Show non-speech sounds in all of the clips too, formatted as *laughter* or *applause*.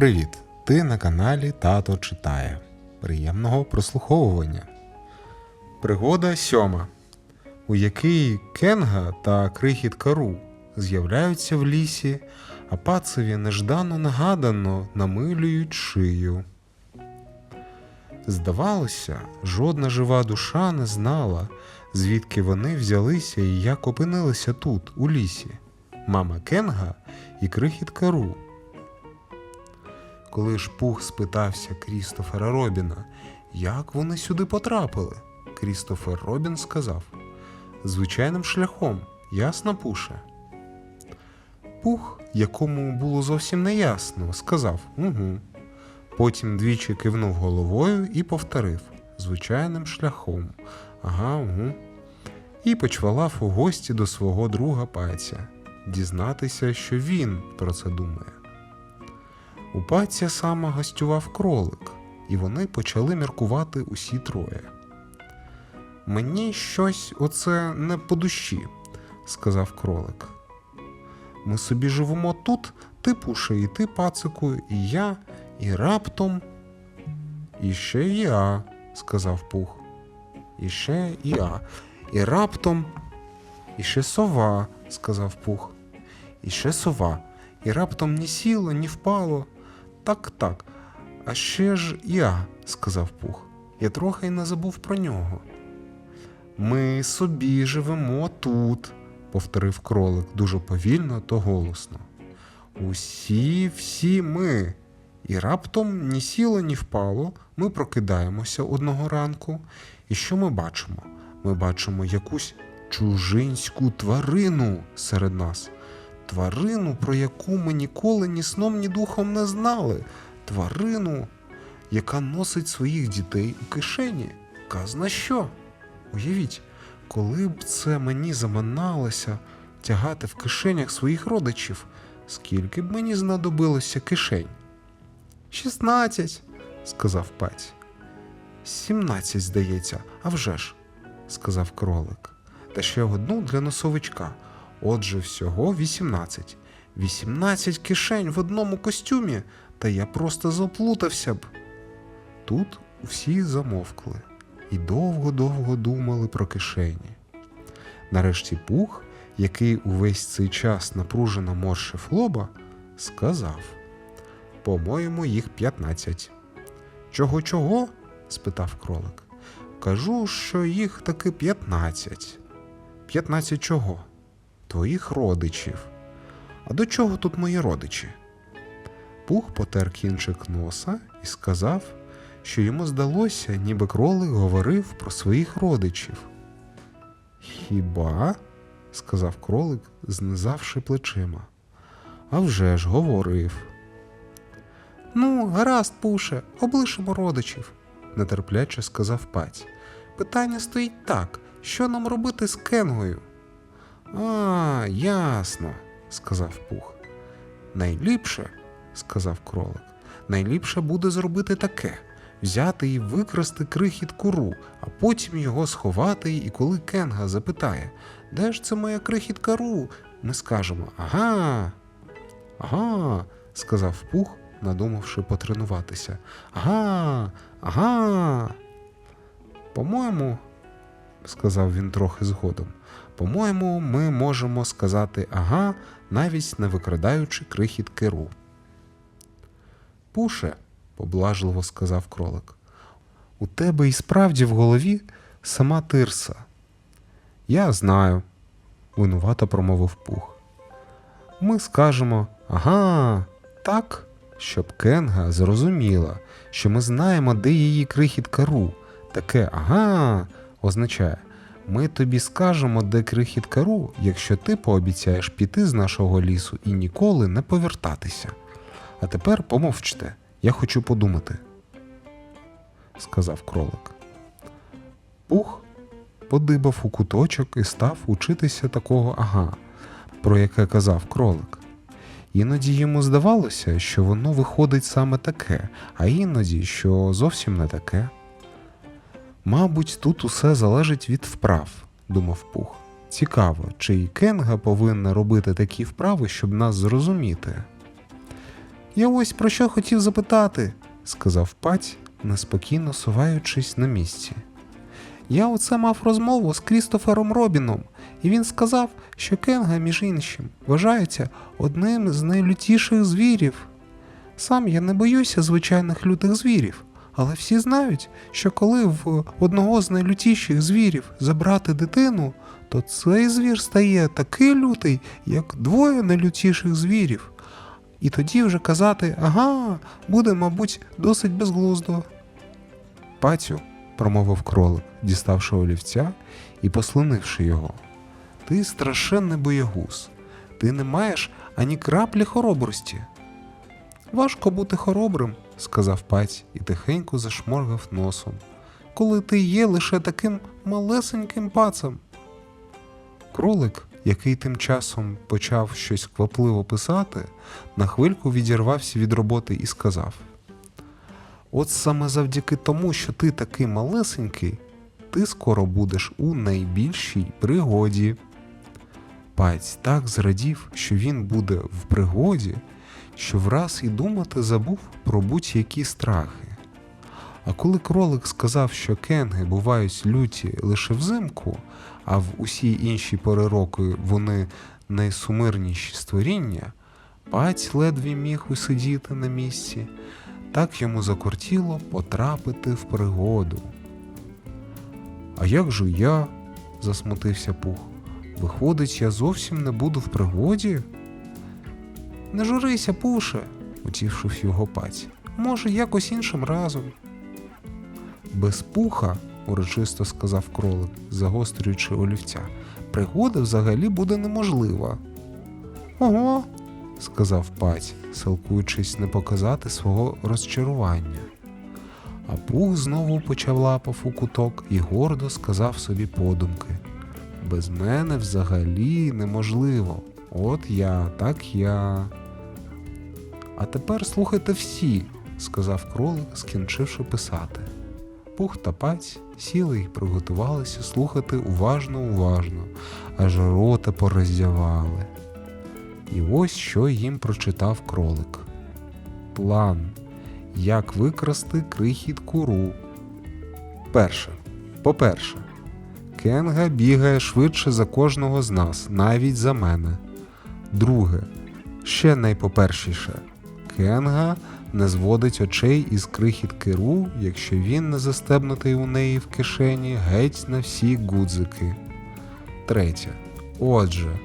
Привіт! Ти на каналі Тато читає. Приємного прослуховування. Пригода сьома, у якій Кенга та крихіт Кару з'являються в лісі, а пацеві неждано нагадано намилюють шию. Здавалося, жодна жива душа не знала, звідки вони взялися і як опинилися тут, у лісі. Мама Кенга і крихіт Кару. Коли ж Пух спитався Крістофера Робіна, як вони сюди потрапили, Крістофер Робін сказав: звичайним шляхом, ясно, Пуше. Пух, якому було зовсім неясно, сказав угу. Потім двічі кивнув головою і повторив звичайним шляхом. Ага, угу. І почвалав у гості до свого друга паця, дізнатися, що він про це думає. У паця саме гостював кролик, і вони почали міркувати усі троє. Мені щось оце не по душі, сказав кролик. Ми собі живемо тут, ти пуше, і ти пацику, і я, і раптом. І ще я, сказав пух. І ще я. І раптом. І ще сова, сказав пух. І ще сова. І раптом ні сіло, ні впало. Так, так. А ще ж я, сказав Пух. Я трохи й не забув про нього. Ми собі живемо тут, повторив кролик дуже повільно та голосно. Усі, всі ми. І раптом ні сіло, ні впало, ми прокидаємося одного ранку. І що ми бачимо? Ми бачимо якусь чужинську тварину серед нас тварину, про яку ми ніколи ні сном, ні духом не знали, тварину, яка носить своїх дітей у кишені. Казна що? Уявіть, коли б це мені заманалося тягати в кишенях своїх родичів, скільки б мені знадобилося кишень? Шістнадцять, сказав паць. Сімнадцять, здається, а вже ж, сказав кролик. Та ще одну для носовичка. Отже, всього 18. 18 кишень в одному костюмі, та я просто заплутався б. Тут всі замовкли і довго-довго думали про кишені. Нарешті Пух, який увесь цей час напружено моршив лоба, сказав: По-моєму, їх 15. Чого чого? спитав кролик. Кажу, що їх таки 15. 15 чого? Твоїх родичів. А до чого тут мої родичі? Пух потер кінчик носа і сказав, що йому здалося, ніби кролик говорив про своїх родичів. Хіба? сказав кролик, знизавши плечима. «А вже ж говорив. Ну, гаразд, пуше, облишимо родичів, нетерпляче сказав паць. Питання стоїть так: що нам робити з Кенгою? А, ясно, сказав Пух. Найліпше, сказав кролик, найліпше буде зробити таке взяти і викрасти крихіт куру, а потім його сховати, і коли Кенга запитає, де ж це моя крихіт кару, ми скажемо Ага. Ага, сказав Пух, надумавши потренуватися. Ага, ага. По-моєму, сказав він трохи згодом. По-моєму, ми можемо сказати ага, навіть не викрадаючи крихіт керу. Пуше, поблажливо сказав кролик, у тебе і справді в голові сама тирса. Я знаю, винувато промовив пух. Ми скажемо ага, так, щоб Кенга зрозуміла, що ми знаємо, де її крихіт кару. Таке ага означає. Ми тобі скажемо, де крихіт кару, якщо ти пообіцяєш піти з нашого лісу і ніколи не повертатися. А тепер помовчте, я хочу подумати, сказав кролик. Пух подибав у куточок і став учитися такого ага, про яке казав кролик. Іноді йому здавалося, що воно виходить саме таке, а іноді, що зовсім не таке. Мабуть, тут усе залежить від вправ, думав Пух. Цікаво, чи і Кенга повинна робити такі вправи, щоб нас зрозуміти. Я ось про що хотів запитати, сказав паць, неспокійно суваючись на місці. Я оце мав розмову з Крістофером Робіном, і він сказав, що Кенга, між іншим, вважається одним з найлютіших звірів. Сам я не боюся звичайних лютих звірів, але всі знають, що коли в одного з найлютіших звірів забрати дитину, то цей звір стає такий лютий, як двоє найлютіших звірів. І тоді вже казати ага, буде, мабуть, досить безглуздо. Пацю, промовив кролик, діставши олівця і послинивши його. Ти страшенний боягуз. Ти не маєш ані краплі хоробрості. Важко бути хоробрим, сказав паць і тихенько зашморгав носом, коли ти є лише таким малесеньким пацем. Кролик, який тим часом почав щось квапливо писати, на хвильку відірвався від роботи і сказав: От саме завдяки тому, що ти такий малесенький, ти скоро будеш у найбільшій пригоді. Паць так зрадів, що він буде в пригоді, що враз і думати забув про будь-які страхи. А коли кролик сказав, що кенги бувають люті лише взимку, а в усі інші пори року вони найсумирніші створіння, паць ледве міг усидіти на місці, так йому закортіло потрапити в пригоду. А як же я? засмутився пух. Виходить, я зовсім не буду в пригоді? Не журися, пуше, утішив його паць. Може, якось іншим разом. Без пуха, урочисто сказав кролик, загострюючи олівця, пригода взагалі буде неможлива. Ого, сказав паць, силкуючись не показати свого розчарування. А пух знову почав лапав у куток і гордо сказав собі подумки. Без мене взагалі неможливо. От я, так я. А тепер слухайте всі, сказав кролик, скінчивши писати. Пух та паць сіли і приготувалися слухати уважно уважно, аж рота пороздявали. І ось що їм прочитав кролик. План. Як викрасти крихіт куру. Перше. По-перше, Кенга бігає швидше за кожного з нас, навіть за мене. Друге, ще найпопершіше, Кенга не зводить очей із крихіт керу, якщо він не застебнутий у неї в кишені геть на всі гудзики. Третє. Отже,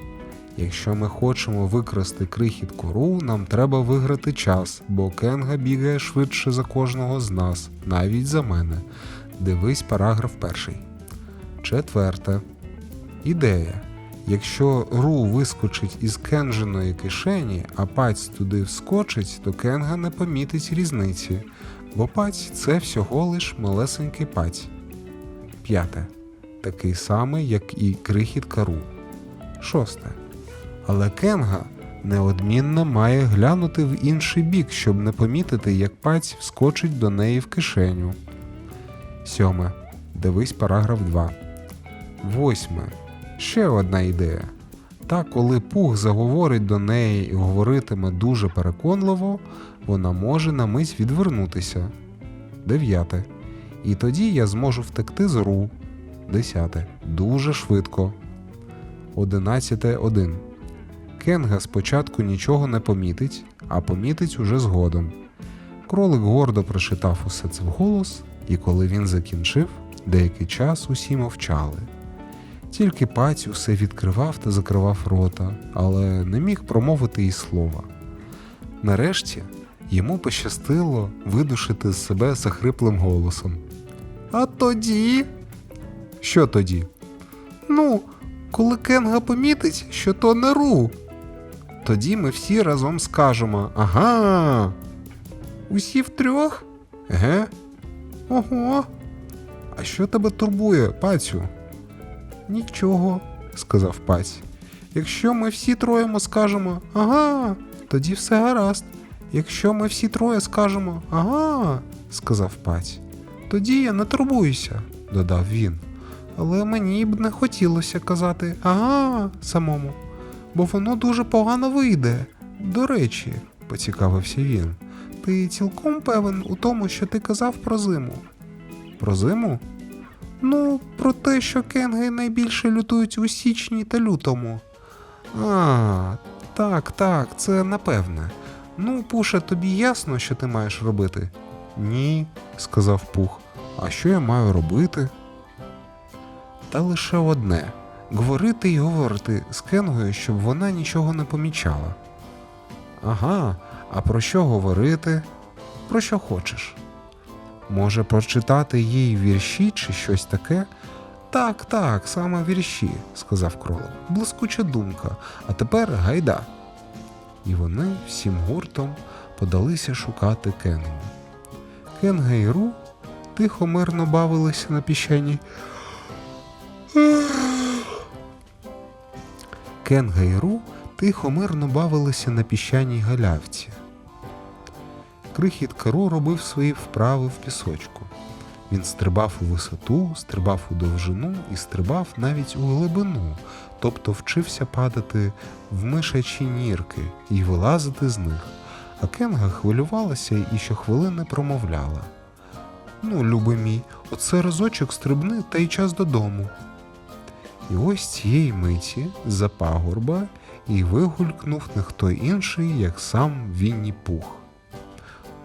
якщо ми хочемо викрасти крихіт кору, нам треба виграти час, бо Кенга бігає швидше за кожного з нас, навіть за мене. Дивись параграф перший. Четверте. Ідея. Якщо Ру вискочить із кенжиної кишені, а паць туди вскочить, то Кенга не помітить різниці, бо паць це всього лиш малесенький паць. П'яте. Такий самий, як і крихіт кару. Шосте. Але Кенга неодмінно має глянути в інший бік, щоб не помітити, як паць вскочить до неї в кишеню. Сьоме. Дивись параграф 2. Восьме. Ще одна ідея. Та коли пух заговорить до неї і говоритиме дуже переконливо, вона може на мить відвернутися. Дев'яте. І тоді я зможу втекти з ру. Десяте. Дуже швидко. Одинадцяте один. Кенга спочатку нічого не помітить, а помітить уже згодом. Кролик гордо прочитав усе це вголос, і коли він закінчив, деякий час усі мовчали. Тільки паць усе відкривав та закривав рота, але не міг промовити й слова. Нарешті йому пощастило видушити з себе захриплим голосом. А тоді. Що тоді? Ну, коли Кенга помітить, що то не ру. Тоді ми всі разом скажемо Ага. Усі втрьох? Еге? Ого. А що тебе турбує, пацю? Нічого, сказав паць. Якщо ми всі троємо скажемо ага, тоді все гаразд. Якщо ми всі троє скажемо ага, сказав паць, тоді я не турбуюся, додав він. Але мені б не хотілося казати ага самому, бо воно дуже погано вийде. До речі, поцікавився він. Ти цілком певен у тому, що ти казав про зиму. Про зиму? Ну, про те, що кенги найбільше лютують у січні та лютому. А, так, так, це напевне. Ну, Пуша, тобі ясно, що ти маєш робити? Ні, сказав Пух. А що я маю робити? Та лише одне говорити й говорити з Кенгою, щоб вона нічого не помічала. Ага, а про що говорити? Про що хочеш? Може, прочитати їй вірші чи щось таке? Так, так, саме вірші, сказав кролик. Блискуча думка, а тепер гайда. І вони всім гуртом подалися шукати Кенгу. Кенга і Ру тихо мирно бавилися на піщані. Кенга і Ру тихо мирно бавилися на піщаній галявці. Крихіт Кару робив свої вправи в пісочку. Він стрибав у висоту, стрибав у довжину і стрибав навіть у глибину, тобто вчився падати в мишачі нірки і вилазити з них. А Кенга хвилювалася і щохвилини промовляла. Ну, любий мій, оце разочок стрибни та й час додому. І ось цієї миті за пагорба і вигулькнув не хто інший, як сам Вінні Пух.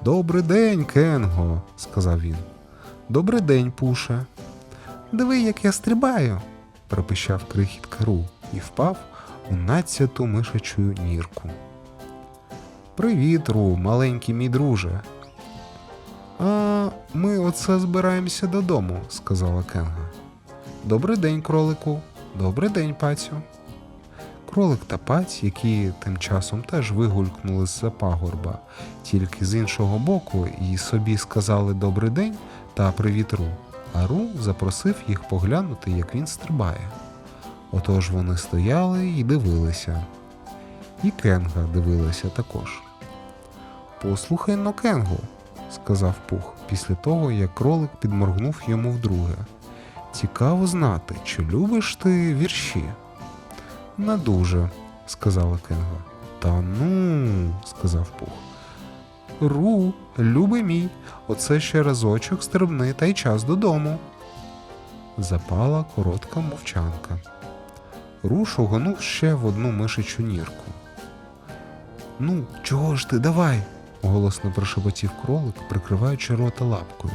Добрий день, Кенго, сказав він. Добрий день, Пуше. Диви, як я стрибаю, пропищав крихіт Кару і впав у надцяту мишачу нірку. Привіт, Ру, маленький мій друже. А ми оце збираємося додому, сказала Кенга. Добрий день, кролику. Добрий день, пацю. Кролик та паць, які тим часом теж вигулькнули з-за пагорба, тільки з іншого боку, і собі сказали добрий день та привіт Ру. А Ру запросив їх поглянути, як він стрибає. Отож вони стояли і дивилися. І Кенга дивилася також. Послухай но Кенгу, сказав Пух після того, як кролик підморгнув йому вдруге. Цікаво знати, чи любиш ти вірші? Не дуже, сказала Кенга. Та ну, сказав Пух. Ру, любий мій, оце ще разочок стрибни та й час додому. Запала коротка мовчанка. Ру шуганув ще в одну мишичу нірку. Ну, чого ж ти, давай? голосно прошепотів кролик, прикриваючи рота лапкою.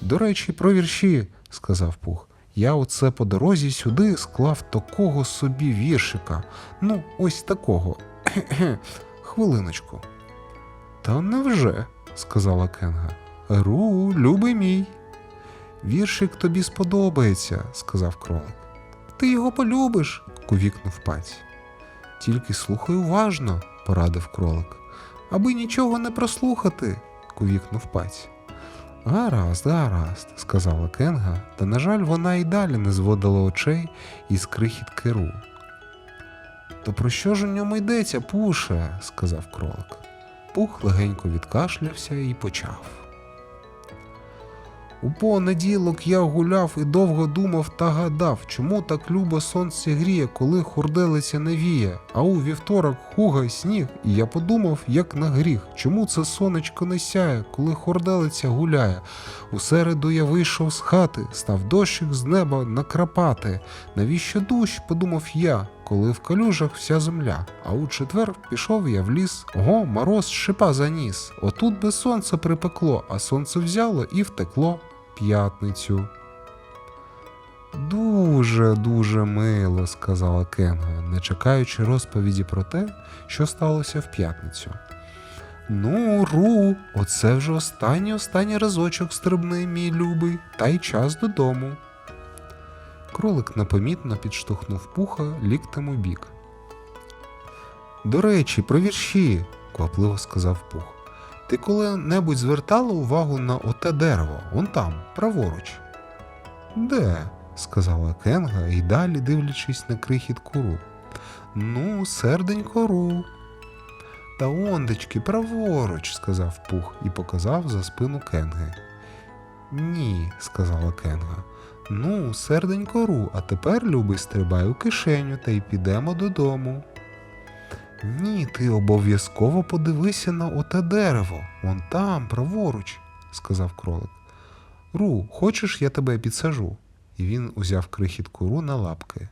До речі, про вірші, сказав Пух. Я оце по дорозі сюди склав такого собі віршика. Ну, ось такого. *clears throat* Хвилиночку. Та невже? сказала Кенга. Ру, любий мій. Віршик тобі сподобається, сказав кролик. Ти його полюбиш, кувікнув паць. Тільки слухай уважно, порадив кролик. Аби нічого не прослухати, кувікнув паць. Гаразд, гаразд, сказала Кенга, та, на жаль, вона й далі не зводила очей із крихіт Ру. То про що ж у ньому йдеться, пуше? сказав кролик. Пух легенько відкашлявся і почав. У понеділок я гуляв і довго думав та гадав, чому так любо сонце гріє, коли хурделиця не віє, а у вівторок хугай сніг, і я подумав, як на гріх, чому це сонечко не сяє, коли хурделиця гуляє. У середу я вийшов з хати, став дощик з неба накрапати. Навіщо дощ, подумав я, коли в калюжах вся земля. А у четвер пішов я в ліс, ого, мороз шипа заніс. Отут би сонце припекло, а сонце взяло і втекло п'ятницю. Дуже, дуже мило, сказала Кенга, не чекаючи розповіді про те, що сталося в п'ятницю. Ну, Ру, оце вже останній останній разочок стрибни, мій любий, та й час додому. Кролик непомітно підштовхнув пуха ліктем у бік. До речі, про вірші, квапливо сказав пух. Ти коли-небудь звертала увагу на оте дерево, вон там, праворуч? Де? сказала Кенга і далі дивлячись на крихіт куру. Ну, серденько ру. Та ондечки, праворуч, сказав пух і показав за спину Кенги. Ні, сказала Кенга. Ну, серденько ру, а тепер, любий, стрибай у кишеню та й підемо додому. Ні, ти обов'язково подивися на оте дерево, вон там, праворуч, сказав кролик. Ру, хочеш, я тебе підсажу? І він узяв крихітку Ру на лапки.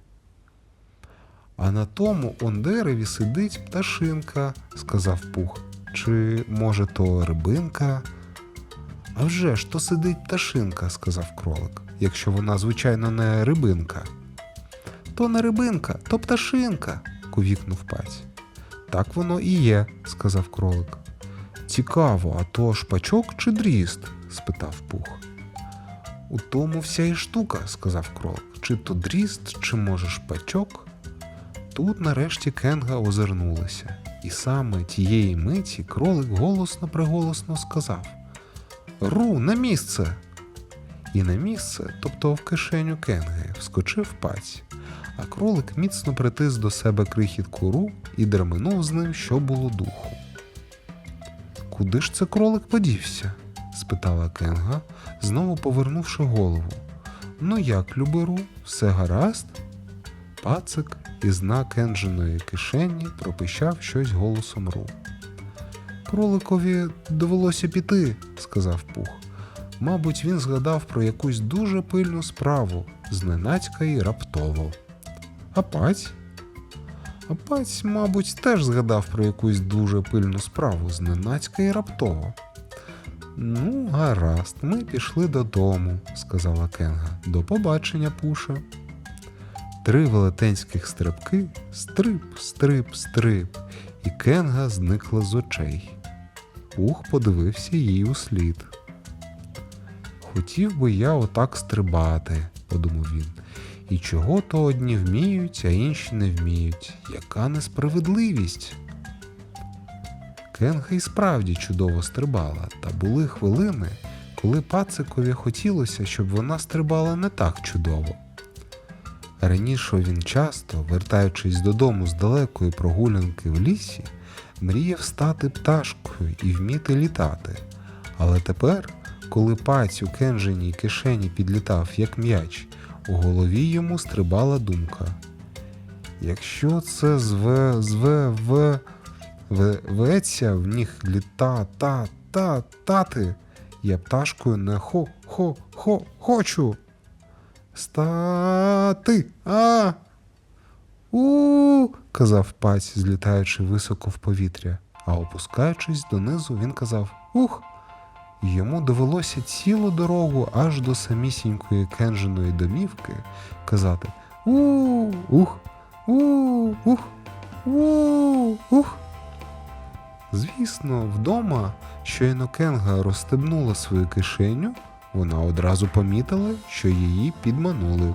А на тому он дереві сидить пташинка, сказав пух. Чи, може, то рибинка? А вже ж то сидить пташинка, сказав кролик, якщо вона, звичайно, не рибинка. То не рибинка, то пташинка, кувікнув паць. Так воно і є, сказав кролик. Цікаво, а то шпачок чи дріст? спитав пух. У тому вся і штука, сказав кролик. Чи то дріст, чи може шпачок? Тут нарешті Кенга озирнулася, і саме тієї миті кролик голосно приголосно сказав Ру, на місце. І на місце, тобто в кишеню Кенги, вскочив паць, а кролик міцно притис до себе крихітку Ру і дременув з ним, що було духу. Куди ж це кролик подівся? спитала Кенга, знову повернувши голову. Ну як, любиру, все гаразд? Пацик із дна Кенджиної кишені пропищав щось голосом Ру. Кроликові довелося піти, сказав Пух. Мабуть, він згадав про якусь дуже пильну справу, зненацька і раптово. А паць? Мабуть, теж згадав про якусь дуже пильну справу, зненацька і раптово. Ну, гаразд, ми пішли додому, сказала Кенга. До побачення, Пуша. Три велетенських стрибки стрип, стрип, стрип, і Кенга зникла з очей. Пух подивився їй услід. Хотів би я отак стрибати, подумав він. І чого то одні вміють, а інші не вміють. Яка несправедливість? Кенга і справді чудово стрибала, та були хвилини, коли пацикові хотілося, щоб вона стрибала не так чудово. Раніше він часто, вертаючись додому з далекої прогулянки в лісі, мріяв стати пташкою і вміти літати. Але тепер, коли паць у кенженій кишені підлітав як м'яч, у голові йому стрибала думка. Якщо це зве, зве, в, в, ведься в них літа, та, та, тати, я пташкою не хо, хо, хо, хочу. Стати. А. У. казав паць, злітаючи високо в повітря, а опускаючись донизу, він казав Ух. Йому довелося цілу дорогу аж до самісінької кенжиної домівки казати У. Ух. У. Ух. У. Ух. Звісно, вдома, щойно Кенга розстебнула свою кишеню, вона одразу помітила, що її підманули.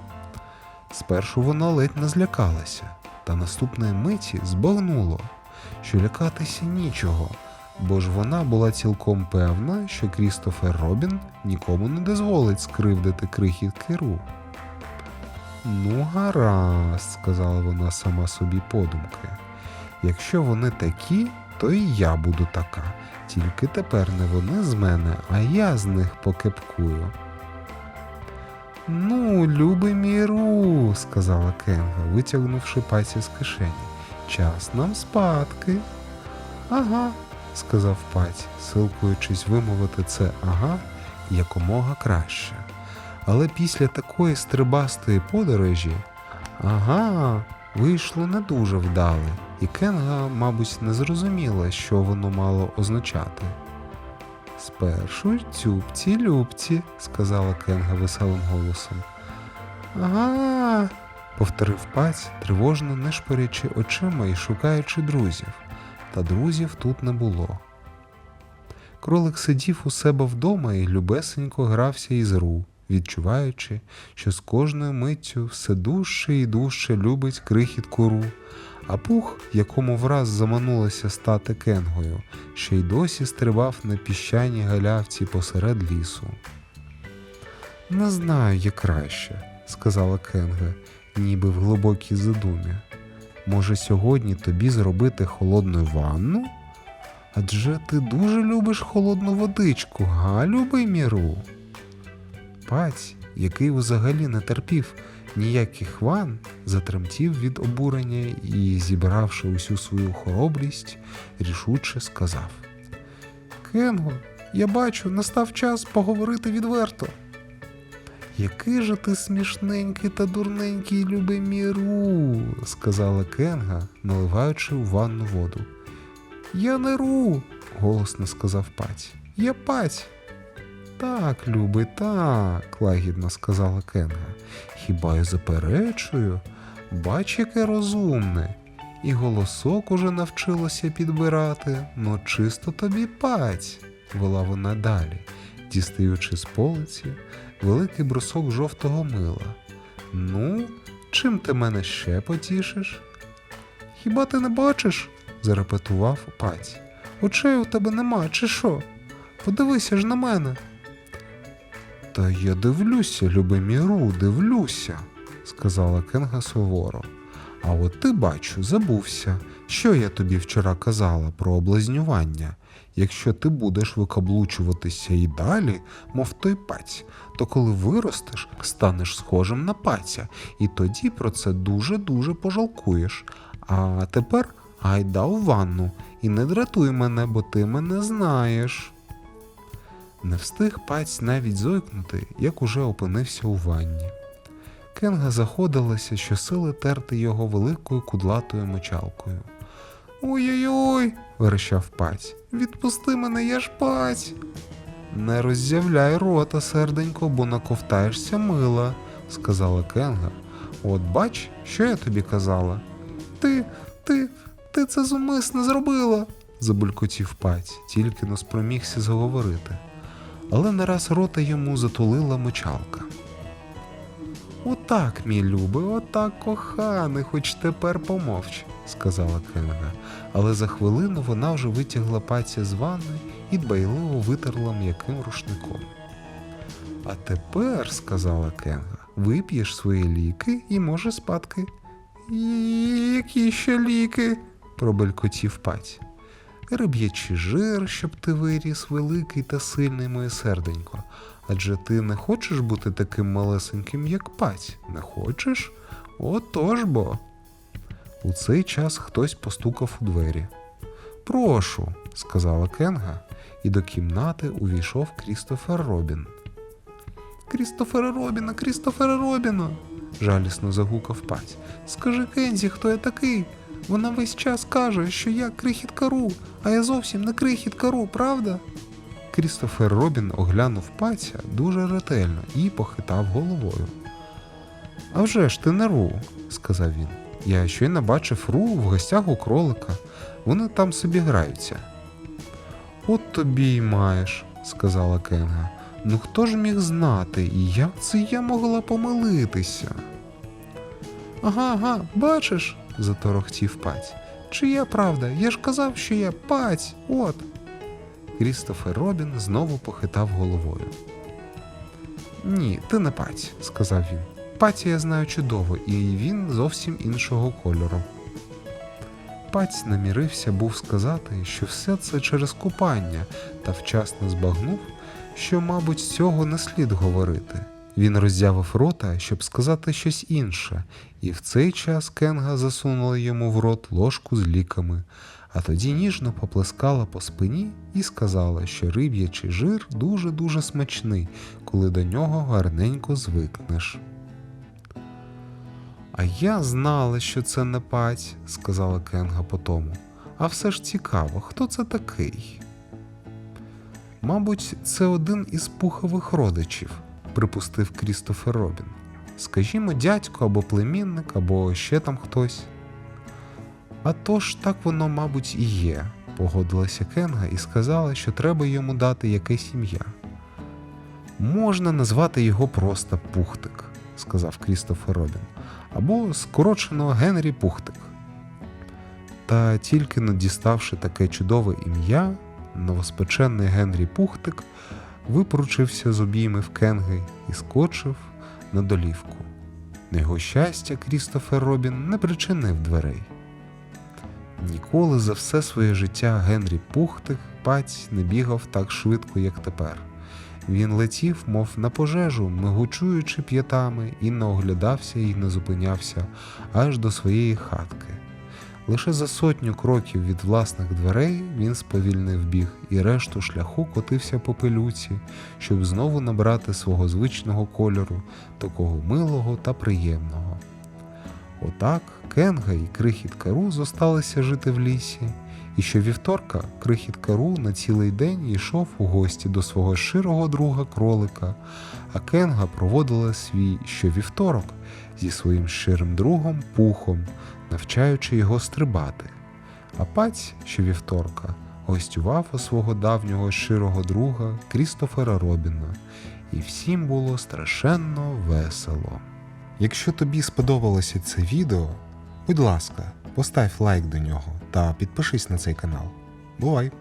Спершу вона ледь не злякалася, та наступної миті збагнуло, що лякатися нічого, бо ж вона була цілком певна, що Крістофер Робін нікому не дозволить скривдити крихітки Ру. Ну, гаразд, сказала вона сама собі подумки. Якщо вони такі, то і я буду така. Тільки тепер не вони з мене, а я з них покепкую. Ну, любий мій Ру, сказала Кенга, витягнувши пальці з кишені. Час нам спадки. Ага, сказав паць, силкуючись вимовити це ага якомога краще. Але після такої стрибастої подорожі ага вийшло не дуже вдале, і Кенга, мабуть, не зрозуміла, що воно мало означати. Спершу цюбці любці, сказала Кенга веселим голосом. Ага. повторив паць, тривожно нишпорячи очима і шукаючи друзів. Та друзів тут не було. Кролик сидів у себе вдома і любесенько грався із ру, відчуваючи, що з кожною миттю все дужче і дужче любить крихітку ру, а пух, якому враз заманулося стати кенгою, ще й досі стрибав на піщаній галявці посеред лісу. Не знаю, як краще, сказала Кенга, ніби в глибокій задумі. Може, сьогодні тобі зробити холодну ванну? Адже ти дуже любиш холодну водичку, га, любий міру? Паць, який взагалі не терпів ніяких ван, затремтів від обурення і, зібравши усю свою хоробрість, рішуче сказав: Кенго, я бачу, настав час поговорити відверто. Який же ти смішненький та дурненький Любиміру, сказала Кенга, наливаючи у ванну воду. Я не ру, голосно сказав паць. Я паць. Так, любий, так, лагідно сказала Кенга. Хіба я заперечую? Бач, яке розумне. І голосок уже навчилося підбирати, ну чисто тобі паць, вела вона далі, дістаючи з полиці великий брусок жовтого мила. Ну, чим ти мене ще потішиш? Хіба ти не бачиш? зарепетував паць. Очей у тебе нема, чи що? Подивися ж на мене. Та я дивлюся, Любиміру, дивлюся, сказала Кенга суворо. А от ти бачу, забувся, що я тобі вчора казала про облазнювання. Якщо ти будеш викаблучуватися і далі, мов той паць, то коли виростеш, станеш схожим на паця, і тоді про це дуже-дуже пожалкуєш. А тепер гайда у ванну і не дратуй мене, бо ти мене знаєш. Не встиг паць навіть зойкнути, як уже опинився у ванні. Кенга заходилася щосили терти його великою кудлатою мочалкою. Ой-ой-ой, верещав паць. Відпусти мене, я ж паць. Не роззявляй рота, серденько, бо наковтаєшся мила, сказала Кенга. От бач, що я тобі казала. Ти, ти, ти це зумисно зробила, забулькотів паць, тільки но спромігся заговорити. Але не раз рота йому затулила мочалка. Отак, мій любий, отак, коханий, хоч тепер помовч, сказала Кенга, але за хвилину вона вже витягла паця з ванни і дбайливо витерла м'яким рушником. А тепер, сказала Кенга, вип'єш свої ліки і може спадки. Які ще ліки? пробелькотів паць. Риб'ячий жир, щоб ти виріс великий та сильний моє серденько. Адже ти не хочеш бути таким малесеньким, як паць, не хочеш? Отож бо. У цей час хтось постукав у двері. Прошу, сказала Кенга, і до кімнати увійшов Крістофер Робін. Крістофера Робіна, Крістофера Робіна. жалісно загукав паць. Скажи Кензі, хто я такий? Вона весь час каже, що я крихітка Ру, а я зовсім не крихітка Ру, правда? Крістофер Робін оглянув паця дуже ретельно і похитав головою. «А вже ж ти не Ру, сказав він. Я щойно бачив Ру в гостях у кролика. Вони там собі граються. От тобі й маєш, сказала Кенга. Ну хто ж міг знати, і як це я могла помилитися? Ага, ага, бачиш, заторохтів паць. Чия правда? Я ж казав, що я паць, от. Крістофер Робін знову похитав головою. Ні, ти не паць, сказав він. Паті я знаю чудово, і він зовсім іншого кольору. Паць намірився був сказати, що все це через купання, та вчасно збагнув, що, мабуть, цього не слід говорити. Він роззявив рота, щоб сказати щось інше, і в цей час Кенга засунула йому в рот ложку з ліками, а тоді ніжно поплескала по спині і сказала, що риб'ячий жир дуже-дуже смачний, коли до нього гарненько звикнеш. А я знала, що це не паць, сказала Кенга потому. А все ж цікаво, хто це такий? Мабуть, це один із пухових родичів, припустив Крістофер Робін. Скажімо, дядько або племінник, або ще там хтось. А то ж так воно, мабуть, і є, погодилася Кенга і сказала, що треба йому дати якесь ім'я. Можна назвати його просто Пухтик, сказав Крістофер Робін, або скорочено Генрі Пухтик. Та тільки не діставши таке чудове ім'я, новоспечений Генрі Пухтик випручився з обіймів Кенги і скочив на долівку. На його щастя, Крістофер Робін не причинив дверей. Ніколи за все своє життя Генрі Пухтик паць не бігав так швидко, як тепер. Він летів, мов на пожежу, мигучуючи п'ятами, і не оглядався і не зупинявся аж до своєї хатки. Лише за сотню кроків від власних дверей він сповільнив біг і решту шляху котився по пилюці, щоб знову набрати свого звичного кольору, такого милого та приємного. Отак Кенга і крихіт Кару зосталися жити в лісі, і щовівторка крихіт Кару на цілий день йшов у гості до свого широго друга кролика, а Кенга проводила свій щовівторок зі своїм ширим другом Пухом, навчаючи його стрибати. А паць щовівторка гостював у свого давнього широго друга Крістофера Робіна, і всім було страшенно весело. Якщо тобі сподобалося це відео, будь ласка, постав лайк до нього та підпишись на цей канал. Бувай!